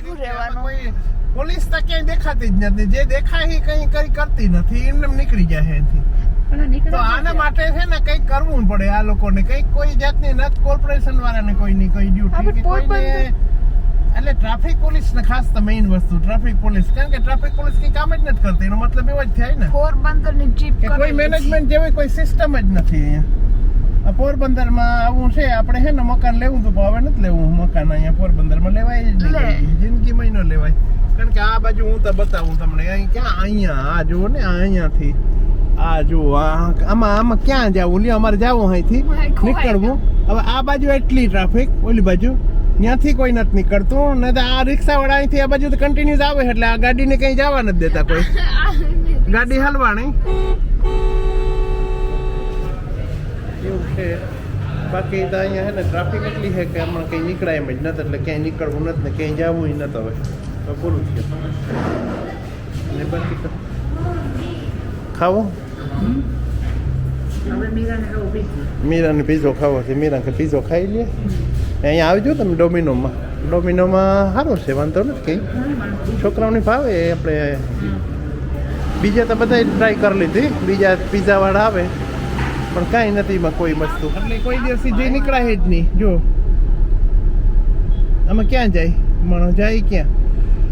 ઊભું રહેવાનું. કોઈ પોલીસ તો ક્યાંય દેખાતી જ નથી. જે દેખાય એ કઈ કઈ કરતી નથી. એમને નીકળી જાય એનાથી તો આના માટે છે ને કંઈક કરવું પડે આ લોકોને. કંઈક કોઈ જાતની નત કોર્પોરેશન વાળાને કોઈ ડ્યુટી આપણે કે કોઈને એટલે ટ્રાફિક પોલીસ ને ખાસ તો મેઇન વસ્તુ ટ્રાફિક પોલીસ કારણ કે ટ્રાફિક પોલીસ કઈ કામ જ નથી કરતી. એનો મતલબ એવો જ થાય ને પોરબંદરની ટ્રીપ કે કોઈ મેનેજમેન્ટ જેવી કોઈ સિસ્ટમ જ નથી અહીંયા. પોરબંદરમાં આવું છે આપણે હે ને મકાન લેવું તો હવે નથી લેવું મકાન અહીંયા પોરબંદરમાં લેવાય જ નહીં. જિંદગીમાં ન લેવાય. કારણ કે આ બાજુ હું તો બતાવું તમને અહીં ક્યાં અહીંયા આ જુઓ ને અહીંયાથી આ જુઓ આ આમાં આમાં ક્યાં જવું? લ્યો અમારે જવું અહીંથી નીકળવું. હવે આ બાજુ એટલી ટ્રાફિક ઓલી બાજુ ત્યાંથી કોઈ નથી નીકળતું ને તો આ રિક્ષા વાળા અહીંથી આ બાજુ તો કન્ટિન્યુઅસ આવે એટલે આ ગાડીને કઈ જવા નથી દેતા કોઈ. ગાડી હલવાણી? એવું છે. બાકી તો અહીંયા હે ને ટ્રાફિક એટલી છે કે હમણાં કંઈ નીકળાય એમ જ નથી એટલે ક્યાંય નીકળવું નથી ને ક્યાંય જવું નથી હવે. તો પૂરું થયું ને બાકી તો ખાવો? મીરાને પીઝો. ખાવો છે. મીરા કે પીઝો ખાઈ લે. અહીંયા આવજો તમે ડોમિનોમાં. ડોમિનોમાં સારું છે વાંધો નથી કંઈ. છોકરાઓને ભાવે આપણે. બીજા તો બધા ટ્રાય કરી લીધી. બીજા પીઝા વાળા આવે. પણ કાંઈ નથી એમાં કોઈ વસ્તુ એટલે કોઈ દિવસ જે નીકળાય જ નહીં જો આમાં ક્યાં જાય માણસ જાય ક્યાં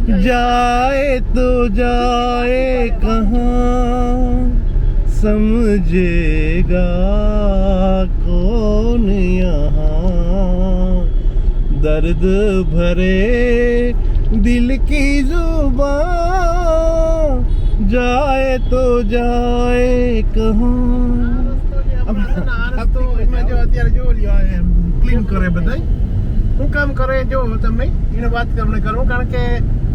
जाए तो जाए कहाँ समझेगा कौन यहाँ दर्द भरे दिल की जुबान जाए तो जाए कहाँ અત્યારે જો ક્લીન કરે બધાય શું કામ કરે જો તમે એને વાત તમને કરું કારણ કે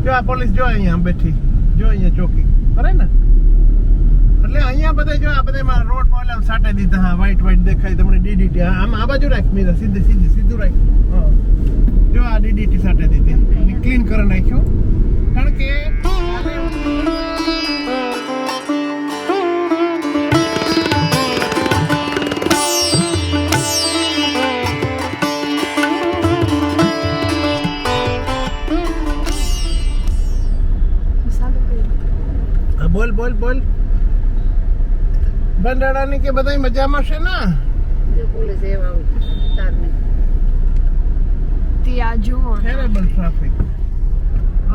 જો આ પોલીસ જો અહીંયા બેઠી જો અહીંયા ચોકી કરે ને એટલે અહીંયા બધા જો આ બધા રોડમાં ઓલા સાટા દીધા હા વ્હાઈટ વ્હાઈટ દેખાય તમને ડીડીટી આમ આ બાજુ રાખ સીધી સીધી સીધું રાખ હા જો આ ડીડીટી સાટા દીધી ક્લીન કરી નાખ્યું કારણ કે બંડાળાની કે બધા મજામાં છે ને? એવા તારને. ત્યાં જુઓ. ટેરેબલ ટ્રાફિક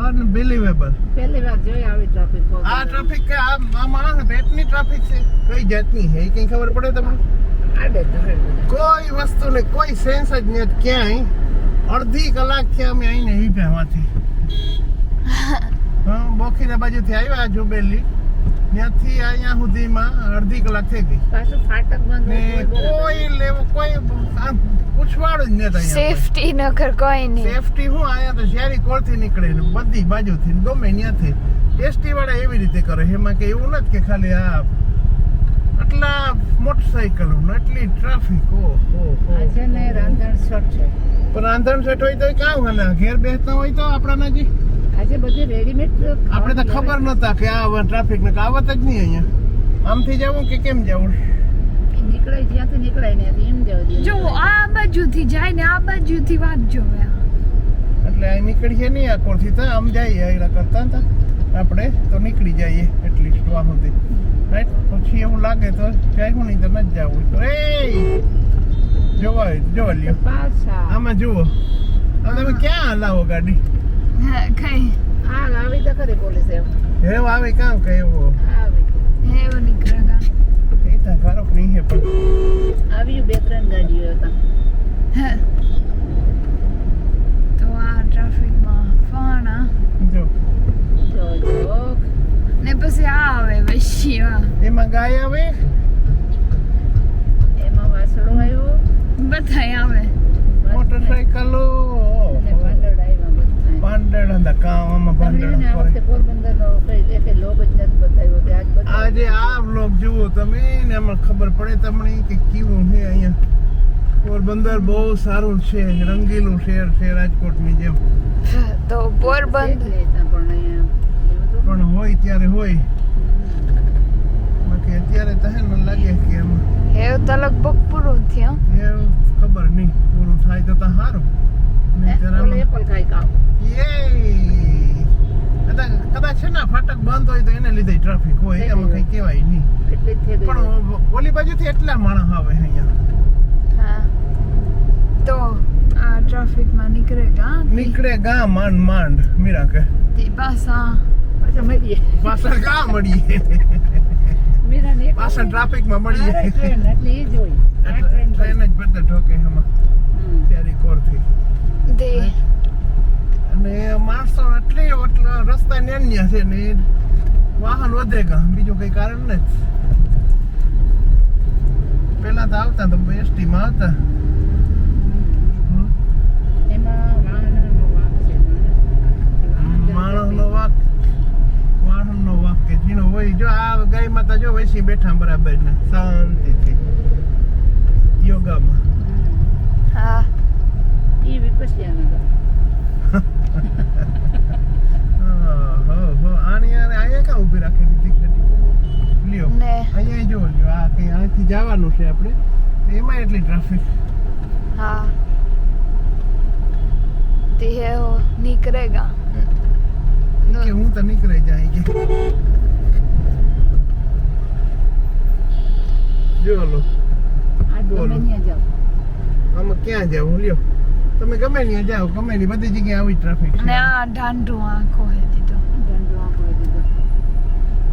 અનબિલીવેબલ પહેલી વાર જોઈ આવી ટ્રાફિક આ ટ્રાફિક કે આ માણસ પેટની ટ્રાફિક છે? કઈ જાતની? એ કઈ ખબર પડે તમને? કોઈ વસ્તુ બધા. કોઈ સેન્સ જ નથી ક્યાંય. અડધી કલાકથી અમે અહીં નહીં પહેવાથી હા બોખીના બાજુથી આવ્યા જુબેલી. ત્યાંથી અહીંયા સુધીમાં અડધી કલાક થઈ ગઈ. પાછું ફાટક બંધ. કોઈ લેવું કોઈ પૂછવાળું જ અહીંયા સેફટી નગર કોઈ નહીં. સેફટી હું અહીંયા તો શેરી કોળથી નીકળે ને બધી બાજુથી ગમે ત્યાંથી. એસટી વાળા એવી રીતે કરે એમાં કે એવું નથી કે ખાલી આ આટલા મોટરસાયકલો એટલી ટ્રાફિક ઓ હો. ને રાંધણ શર્ટ છે. પણ રાંધણ સેટ હોય તો કાં હાલે ઘેર બેસતા હોય તો આપણા જી આજે બધી રેડીમેડ આપણે તો ખબર નતા કે આ ટ્રાફિક ને આવત જ નહીં અહીંયા. આમથી જવું કે કેમ જવું? નીકળાય જ્યાંથી નીકળાય ને એમ જવું જો આ બાજુથી જાય ને આ બાજુથી વાત જોવે. એટલે અહીં નીકળીએ નહીં આ કોરથી તો આમ જઈએ એના કરતા તો આપણે તો નીકળી જઈએ એટલીસ્ટ વાહ સુધી. રાઈટ પછી એવું લાગે તો જાય નહીં તો નથી જવું તો એ! જોવા જોવા લ્યો. પાછા. આમાં જુઓ. આ તમે ક્યાં હલાવો ગાડી? કઈ? આ આવી તો ખરી પોલીસ એમ. હેવ આવે કામ કે એવો. આવી. એવું નીકળેગા એ તો ખરો નહીં હે પણ આવ્યું બે ત્રણ ગાડીઓ હતા. તો આ ટ્રાફિકમાં ફાણા જો. ને પછી આ આવે વૈશ્ય એમાં ગાય આવે? એમાં વાસળો આવ્યો. બધા આવે. મોટરસાઇકલો અને પાંદડ આવ્યા બધા પાંદડા હતા ને પાંદડા આજ આ વ્લોગ જુઓ તમે ને એમાં ખબર પડે તમને કે કેવું છે અહીંયા. પોરબંદર બહુ સારું છે રંગીલું શહેર છે રાજકોટની જેમ. તો પોરબંદર પણ અહીંયા પણ હોય ત્યારે હોય. બાકી અત્યારે તો ન લાગે કે એમ એવું તો લગભગ પૂરું થયું. એવું ખબર નહીં પૂરું થાય તો તો સારું. નહીં છે ને ફાટક બંધ હોય તો એને લીધે ટ્રાફિક હોય એમાં કઈ કહેવાય નહીં. થઈ પણ ઓલી બાજુથી એટલા માણસ આવે અહીંયા. તો આ ટ્રાફિકમાં નીકળેગા નીકળે ગા માંડ માંડ. મીરા કે તે પાછા પાછા મળીએ. પાછળ ગા મળીએ? મીરાને ટ્રાફિકમાં મળીએ. ટ્રેન એટલે એ જ ટ્રેન બધે ઠોકે એમાં. ત્યારે કોર કોરથી. અને માણસો એટલે એટલા રસ્તા ન્યાન્યા છે ને વાહન વધે ગા. બીજું કઈ કારણ નથી. પેલા તો આવતા તો એસટી માં આવતા. વાહનનો વાંક છે માણસ નો વાક. વાહન નો વાક કે જીનો હોય જો આ ગાય માતા જો વૈસી બેઠા બરાબર ને. શાંતિથી. યોગામાં. હા. ઈ વિપસ્યાનગર હા, હો, હો. આ જવાનું છે આપણે એમાં એટલી ટ્રાફિક હા તે હે નીકળેગા કે હું તો નીકળે જાય કે જો લો આજ બોલો. આમાં ક્યાં જાવ લ્યો તમે ગમે નહીં જાઓ ગમે નહીં બધી જગ્યાએ આવી ટ્રાફિક અને આ ઢાંઢો આંખો હે દીધો ઢાંઢો આંખો હે દીધો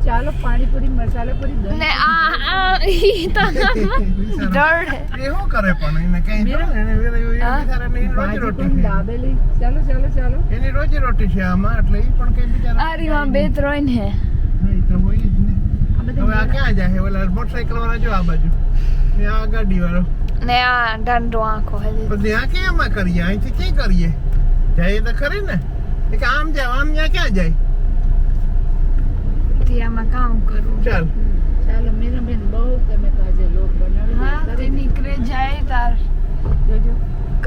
ચાલો પાણીપુરી મસાલા પૂરી. ને આ આ ઈ તો ડર હે. એ હું કરે પણ? એને કઈ એને વેરે- એ બિચારાને રોજી રોટી દાબેલી ચાલો ચાલો ચાલો. એની રોજી રોટી છે આમાં એટલે એ પણ કઈ બિચારા આ રીમાં બે ત્રણ હે. હા, તો હોય જ ને. આ હવે આ ક્યાં જાય ઓલા મોટરસાઇકલ વાળા જો આ બાજુ. ને આ ગાડી વાળો. ને આ ઢાંઢું આંખો હે દીધો પછી આ ક્યાંમાં કરીએ? અહીંથી ક્યાં કરીએ? જઈએ તો ખરી ને. કે આમ જાવ આમ ત્યાં ક્યાં જાય? તે આમાં કામ કરું ચાલ. ચાલો મીરાબેન બહુ તમે તો આજે લોક બનાવી હા. તે નીકળે જાય તાર. જોજો.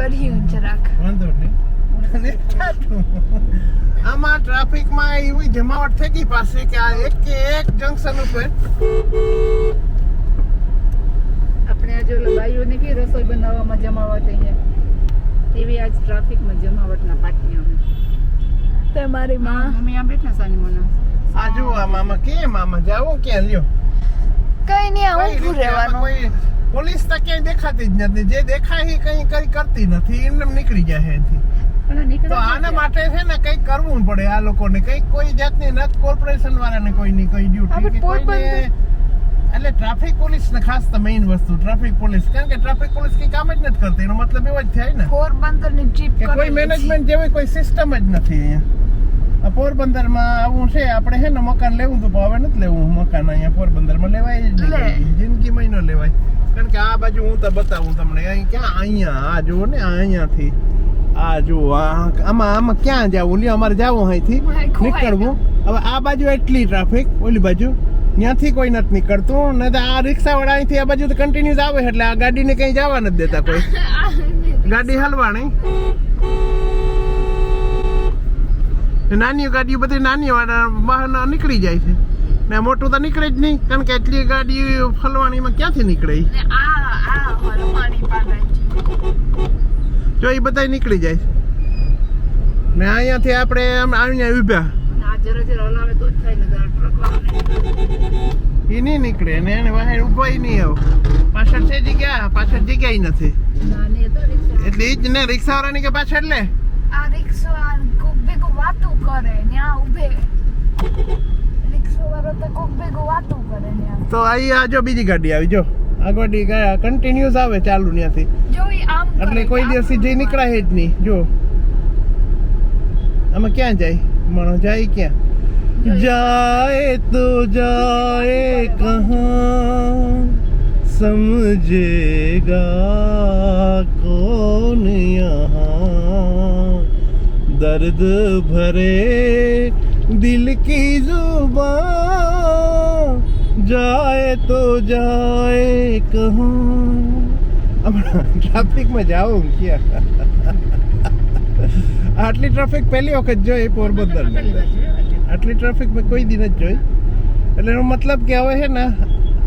કરીએ જરાક. વાંધો નહીં. આમાં ટ્રાફિકમાં એવી જમાવટ થઈ ગઈ પાસે કે આ એક કે એક જંકશન ઉપર આજે બાઈઓને કે રસોઈ બનાવવામાં જમાવટ અહીંયા? એવી આજ ટ્રાફિકમાં જમાવટના પાટિયા અમે. તે મારી માં. મમ્મી આ બેઠા સાની મોના આ જો આમાં મામા કેમ આમાં જાવો ક્યાં? લ્યો. કઈ નહીં આ કઈ ઊભું રહેવાનું. પોલીસ તો ક્યાંય દેખાતી જ નથી. જે દેખાય એ કઈ કઈ કરતી નથી. એમને નીકળી જાય આ નીકળે તો આના માટે છે ને કઈ કરવું પડે આ લોકોને. કઈ કોઈ જાતની ન કોર્પોરેશન વાળાને કોઈ હા, ડ્યુટી પણ કે કોઈને પોરબંદર- એટલે ટ્રાફિક પોલીસ ને ખાસ તો મેઇન વસ્તુ ટ્રાફિક પોલીસ કારણ કે ટ્રાફિક પોલીસ કઈ કામ જ નથી કરતી. એનો મતલબ એવો જ થાય ને. પોરબંદરની ટ્રીપ કોઈ મેનેજમેન્ટ જેવી કોઈ સિસ્ટમ જ નથી અહીંયા. આ પોરબંદરમાં આવું છે આપણે હે ને મકાન લેવું તો હવે નથી લેવું મકાન અહીંયા. પોરબંદરમાં લેવાય જ નહીં. જિંદગીમાં ન લેવાય. કારણ કે આ બાજુ હું તો બતાવું તમને અહીં ક્યાં અહીંયા આ જુઓ ને અહીંયાથી. આ જુઓ આમાં આમાં ક્યાં જવું? લ્યો અમારે જવું અહીંથી. નીકળવું. હવે આ બાજુ એટલી ટ્રાફિક ઓલી બાજુ. ત્યાંથી કોઈ નથી નીકળતું. ને આ રિક્ષા વાળા અહીંથી આ બાજુ કન્ટિન્યુઅસ આવે એટલે આ ગાડીને કઈ જવા નથી દેતા કોઈ. ગાડી હલવાણી. નાની ગાડીઓ બધી નાની વાળા વાહન નીકળી જાય છે. ને મોટું તો નીકળે જ નહીં કારણ કે એટલી ગાડી ફલવાણીમાં ક્યાંથી નીકળે જો એ બધા નીકળી જાય છે. ને અહીંયાથી આપણે અહીંયા ઊભા. જરા જરા હલાવે તો જ થાય ને ટ્રક વાળાને એ નહીં નીકળે ને એને વાહે ઉભાય નહીં આવ. પાછળ છે જગ્યા પાછળ જગ્યા નથી. એટલે એ જ ને રિક્ષા વાળાની કે પાછળ લે? આ રિક્ષા કોક ભેગું વાતું કરે ન્યા ઉભે. રિક્ષા વાળો તો કોક ભેગું વાતું કરે ન્યા તો અહીં આ જો બીજી ગાડી આવી જો. આ ગાડી ગયા કન્ટિન્યુઅસ આવે ચાલુ ન્યાથી. જો આમ એટલે કોઈ દિવસ. જઈ નીકળાય જ નહીં જો. આમાં ક્યાં જાય? મણો જાય ક્યાં? जाए तो जाए कहाँ समझेगा कौन यहाँ दर्द भरे दिल की जुबान जाए तो जाए कहाँ ટ્રાફિકમાં જાઓ ક્યાં આટલી ટ્રાફિક પહેલી વખત જોઈ પોરબંદર આટલી ટ્રાફિક મેં કોઈ દી નથી જોઈ. એટલે એનો મતલબ કે હવે છે ને,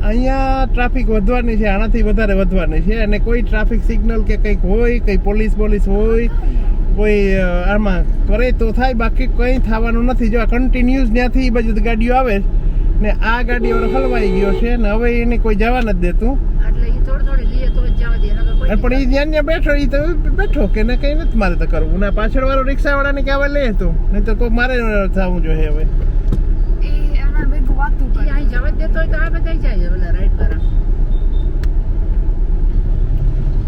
અહીંયા ટ્રાફિક વધવાની છે, આનાથી વધારે વધવાની છે. અને કોઈ ટ્રાફિક સિગ્નલ કે કંઈક હોય, કંઈ પોલીસ પોલીસ હોય, કોઈ આમાં કરે તો થાય, બાકી કંઈ થવાનું નથી. જો કન્ટિન્યુઝ ત્યાંથી એ બધી ગાડીઓ આવે ને આ ગાડી હવે હલવાઈ ગયો છે ને હવે એને કોઈ જવા નથી દેતું એટલે ઈ થોડી થોડી લઈએ તો જ જવા દે નકર કોઈ અને પણ એ જ્ઞાન ત્યાં બેઠો એ તો બેઠો કે ને કઈ નથી મારે તો કરવું. ના પાછળ વાળો રિક્ષાવાળાને કહેવા લે તો? નહીં તો કોઈ મારે થવું જોઈએ હવે. આ બધા જાય ઓલા રાઈડ વાળા.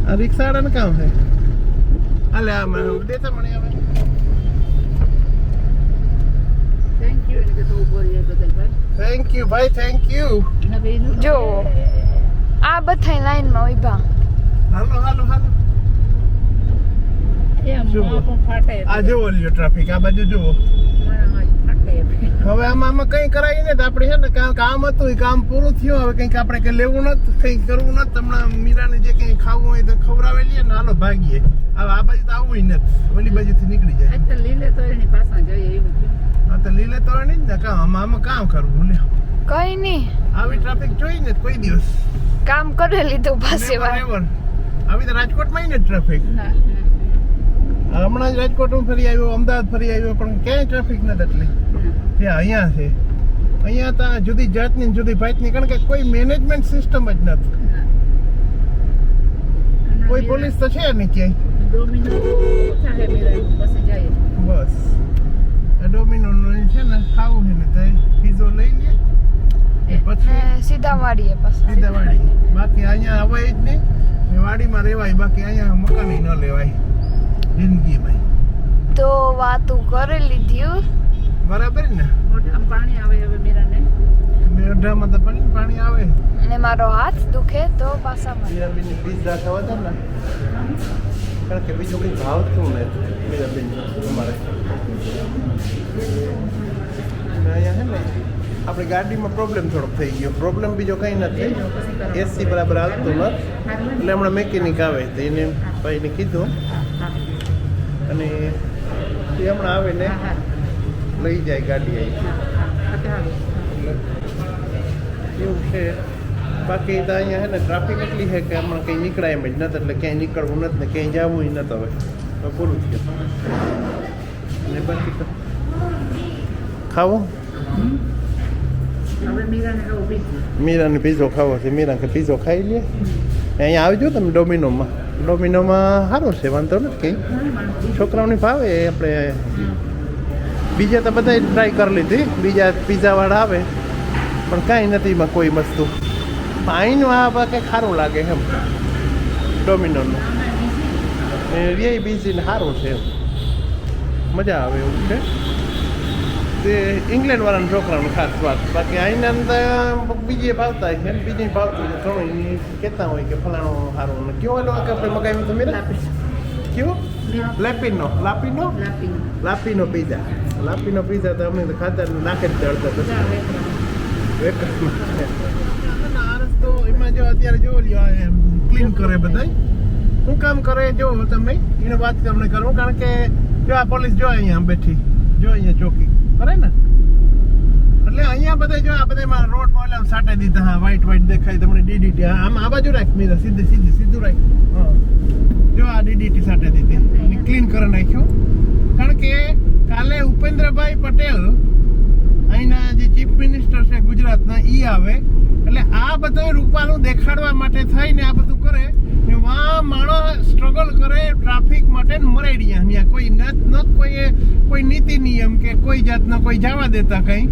આ રિક્ષાવાળાને કામ છે? હાલે આ મને દેતા મને હવે. થેન્ક યુ ઊભો બદલ ભાઈ. થેન્ક યુ ભાઈ થેન્ક યુ જો. આ બધા લાઈનમાં ઊભા. હાલો હાલો હાલો. એમ આ આ જુઓ લ્યો ટ્રાફિક આ બાજુ જુઓ. મારામાં જ ફાટે હવે આમાં આમાં કંઈ કરાય ને તો આપણે છે ને કામ કામ હતું એ કામ પૂરું થયું. હવે કંઈક આપણે કંઈ લેવું નથી કંઈ કરવું નથી હમણાં મીરાને જે કંઈ ખાવું હોય તો ખવડાવી લઈએ ને હાલો ભાગીએ. હવે આ બાજુ તો આવવું નથી. ઓલી બાજુથી નીકળી જાય. તો લીલે તો એની પાછા જઈએ એવું હા તો લીલે તો નહીં જ ને કામ આમાં આમાં કામ કરવું લ્યો કઈ નહીં. આવી ટ્રાફિક જોઈ ને કોઈ દિવસ. કામ કરે લીધું પાસે. આવી તો રાજકોટમાં ને ટ્રાફિક હમણાં જ રાજકોટ હું ફરી આવ્યો અમદાવાદ ફરી આવ્યો પણ ક્યાંય ટ્રાફિક નથી એટલી. ત્યાં અહીંયા છે. અહીંયા તો જુદી જાતની જુદી ભાતની કારણ કે કોઈ મેનેજમેન્ટ સિસ્ટમ જ નથી. કોઈ પોલીસ તો છે નહીં ક્યાંય. બસ. ડોમિનો છે ને ખાવું છે ને તો પીઝો લઈ લે પછી સીધા વાળીએ પાછા. સીધા વાડી બાકી અહીંયા હવે જ નહીં. વાડીમાં રહેવાય બાકી અહીંયા મકાન ન લેવાય. જિંદગીમાં તો વાતું કરી લીધી બરાબર ને? મોઢામાં પાણી આવે હવે મીરાને. મોઢામાં તો પાણી પાણી આવે. ને મારો હાથ દુખે તો પાછા મને મીરાબેનની પીઝા ખાવા હતા ને? કારણ કે બીજું કંઈ ભાવતું ને મીરાબેન તમારે અને અહીંયા હે ને આપણી ગાડીમાં પ્રોબ્લેમ થોડોક થઈ ગયો. પ્રોબ્લેમ બીજો કંઈ નથી. એસી બરાબર આવતું નથી. એટલે હમણાં મેકેનિક આવે તો એને ભાઈને કીધું. અને એ હમણાં આવે ને લઈ જાય ગાડી આવી એવું છે. બાકી તો અહીંયા છે ને ટ્રાફિક એટલી છે કે હમણાં કંઈ નીકળાય એમ જ નથી. એટલે ક્યાંય નીકળવું નથી ને ક્યાંય જવું નથી હવે. તો પૂરું થયું. અને બાકી તો ખાવું? મીરાને પીઝો ખાવો છે મીરા કે પીઝો ખાઈ લે અહીંયા આવજો તમે ડોમિનોમાં ડોમિનોમાં સારું છે વાંધો નથી કંઈ છોકરાઓને ભાવે આપણે બીજા તો બધાય ટ્રાય કરી લીધી બીજા પીઝાવાળા આવે પણ કાંઈ નથી એમાં કોઈ વસ્તુ અહીંનું આ કંઈક સારું લાગે એમ ડોમિનોનું એ રે બીજીને સારું છે એમ મજા આવે એવું છે તે ઇંગ્લેન્ડવાળાના છોકરાનું ખાસ વાત. બાકી અહીંના અંદર બીજે ભાવતા છે. બીજે ભાવતું તો ઘણું કહેતા હોય કે ફલાણો સારું ને કયો ઓલો કે આપણે મગાવ્યું તો મેરા? કયો? મીરા લેપિનો? લાપિનો. લાપી લાપીનો પીઝા. લાપીનો પીઝા તો અમે તો ખાતા નાખે જ ચડતા રસ્તો એમાં જો અત્યારે જોવો લ્યો ક્લીન કરે બધાય. શું કામ કરે જો તમે એને વાત તમને કરું. કારણ કે જો આ પોલીસ જો અહીંયા બેઠી જો અહીંયા ચોકી. કરે ને? એટલે અહીંયા બધા જો આ બધા રોડમાં આમ સાટે દીધા, હા વ્હાઈટ વ્હાઈટ દેખાય, તમને ડીડીટી આમ આ બાજુ રાખ મીરા, સીધી સીધી, સીધું રાખ. જો આ ડીડીટી સાટે દીધી. ક્લીન કરી નાખ્યું. કારણ કે કાલે ઉપેન્દ્રભાઈ પટેલ, અહીંના જે ચીફ મિનિસ્ટર છે ગુજરાતના, ઈ આવે. એટલે આ બધું રૂપાનું દેખાડવા માટે થઈને આ બધું કરે. વા માણસ સ્ટ્રગલ કરે ટ્રાફિક માટે ને મરેડી અહીંયા કોઈ નત નત કોઈ કોઈ નીતિ નિયમ કે કોઈ જાતના કોઈ જવા દેતા કંઈ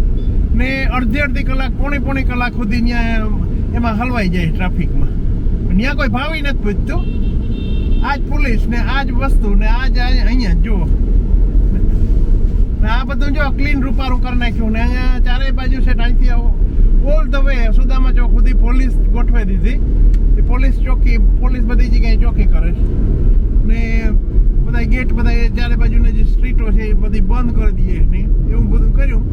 ને અડધી અડધી કલાક, પોણી પોણી કલાક સુધી ત્યાં એમાં હલવાઈ જાય ટ્રાફિકમાં ત્યાં કોઈ ભાવી નથી પૂછતું. આજ પોલીસ ને, આજ વસ્તુ ને, આજ અહીંયા જુઓ. આ બધું જો ક્લીન રૂપારું કરી નાખ્યું ને અહીંયા ચારે ઓલ સુદામા ચોક સુધી પોલીસ ગોઠવાઈ દીધી. એ પોલીસ ચોકી, પોલીસ બધી જગ્યાએ ચોકી કરે છે. ને બધા ગેટ બધા ચારે બાજુની જે સ્ટ્રીટો છે એ બધી બંધ કરી દઈએ ને એવું બધું કર્યું.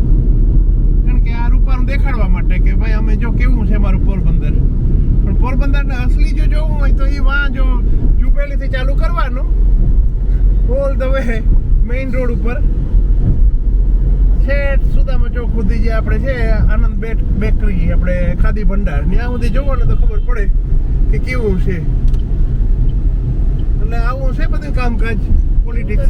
કારણ કે આ રૂપાનું દેખાડવા માટે કે ભાઈ અમે જો કેવું છે મારું પોરબંદર. પણ પોરબંદરને અસલી જો જોવું હોય તો એ વાં જો ચૂપેલીથી ચાલુ કરવાનું. All the way main road ઉપર. સુધી જે આપણે છે, આનંદ બેટ બેકરી આપણે ખાદી ભંડાર. ત્યાં સુધી જોવો ને તો ખબર પડે કે કેવું છે. એટલે આવું છે બધું કામકાજ પોલિટિક્સ